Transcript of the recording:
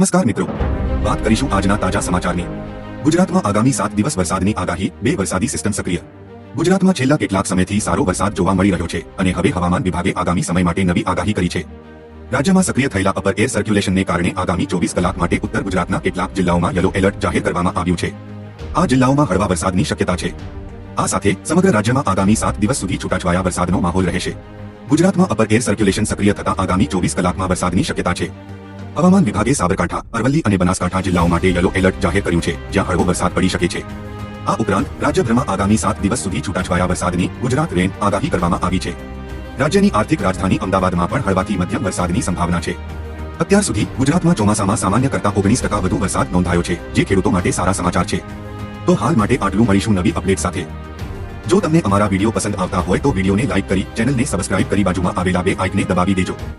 नमस्कार मित्रों बात करिशु आज ना ताजा समाचार नी गुजरात मा आगामी 7 दिवस बरसात नी આગાહી बे बरसादी सिस्टम सक्रिय गुजरात मा છેલ્લા કેટલાક સમય થી सारो बरसात જોવા મરી રહ્યો છે અને હવે હવામાન વિભાગે આગામી સમય માટે નવી આગાહી કરી છે રાજ્ય માં સક્રિય થયેલા અપર એર સર્ક્યુલેશન ને કારણે આગામી 24 કલાક માટે ઉત્તર ગુજરાત ના કેટલાક જિલ્લાઓમાં યલો એલર્ટ જાહેર કરવામાં આવ્યું છે આ જિલ્લાઓમાં હળવા વરસાદ ની શક્યતા છે આ સાથે સમગ્ર રાજ્ય માં આગામી 7 દિવસ સુધી છૂટાછવાયા વરસાદ નો માહોલ રહેશે ગુજરાત માં અપર એર સર્ક્યુલેશન સક્રિય થતા આગામી 24 કલાક માં વરસાદ ની શક્યતા છે હવામાન વિભાગે સાબરકાંઠા અરવલ્લી અને બનાસકાંઠા જિલ્લાઓ માટે યલો એલર્ટ જાહેર કર્યું છે જ્યાં હળવો વરસાદ પડી શકે છે આ ઉપરાંત રાજ્યભરમાં આગામી સાત દિવસ સુધી છૂટાછવાયા વરસાદની ગુજરાત રેન આગાહી કરવામાં આવી છે રાજ્યની આર્થિક રાજધાની અમદાવાદમાં પણ હળવાથી મધ્યમ વરસાદની સંભાવના છે અત્યાર સુધી ગુજરાતમાં ચોમાસામાં સામાન્ય કરતા ઓગણીસ ટકા વધુ વરસાદ નોંધાયો છે જે ખેડૂતો માટે સારા સમાચાર છે તો હાલ માટે આટલું મળીશું નવી અપડેટ સાથે જો તમને અમારા વિડીયો પસંદ આવતા હોય તો વિડીયોને લાઇક કરી ચેનલને સબસ્ક્રાઇબ કરી બાજુમાં આવેલા બે આઇકને દબાવી દેજો